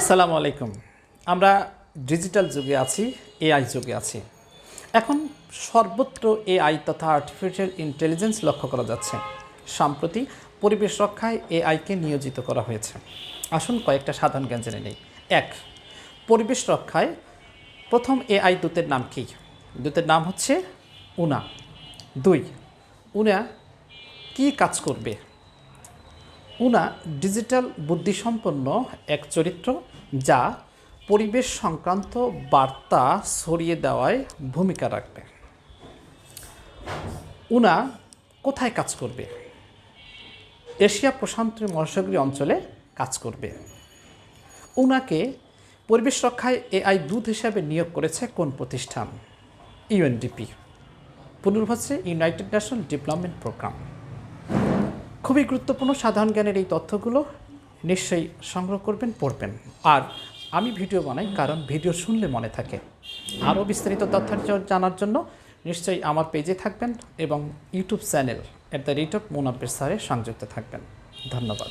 আসসালামু আলাইকুম। আমরা ডিজিটাল যুগে আছি এআই যুগে আছি। এখন সর্বত্র এআই তথা আর্টিফিশিয়াল ইন্টেলিজেন্স লক্ষ্য করা যাচ্ছে। সম্প্রতি পরিবেশ রক্ষায় এআইকে নিয়োজিত করা হয়েছে। আসুন কয়েকটা সাধারণ জ্ঞান জেনে নেই। এক, পরিবেশ রক্ষায় প্রথম এআই দূতের নাম কী? দূতের নাম হচ্ছে উনা। দুই, উনা কী কাজ করবে? উনা ডিজিটাল বুদ্ধিসম্পন্ন এক চরিত্র যা পরিবেশ সংক্রান্ত বার্তা ছড়িয়ে দেওয়ায় ভূমিকা রাখবে। উনা কোথায় কাজ করবে? এশিয়া প্রশান্ত মহাসাগরীয় অঞ্চলে কাজ করবে। উনাকে পরিবেশ রক্ষায় এআই দূত হিসাবে নিয়োগ করেছে কোন প্রতিষ্ঠান? ইউএনডিপি। হচ্ছে ইউনাইটেড ন্যাশনাল ডেভেলপমেন্ট প্রোগ্রাম। খুবই গুরুত্বপূর্ণ সাধারণ জ্ঞানের এই তথ্যগুলো নিশ্চয়ই সংগ্রহ করবেন, পড়বেন। আর আমি ভিডিও বানাই কারণ ভিডিও শুনলে মনে থাকে। আরও বিস্তারিত তথ্য জানার জন্য নিশ্চয়ই আমার পেজে থাকবেন এবং YouTube channel at the rate of Munabbir স্যারে সংযুক্ত থাকবেন। ধন্যবাদ।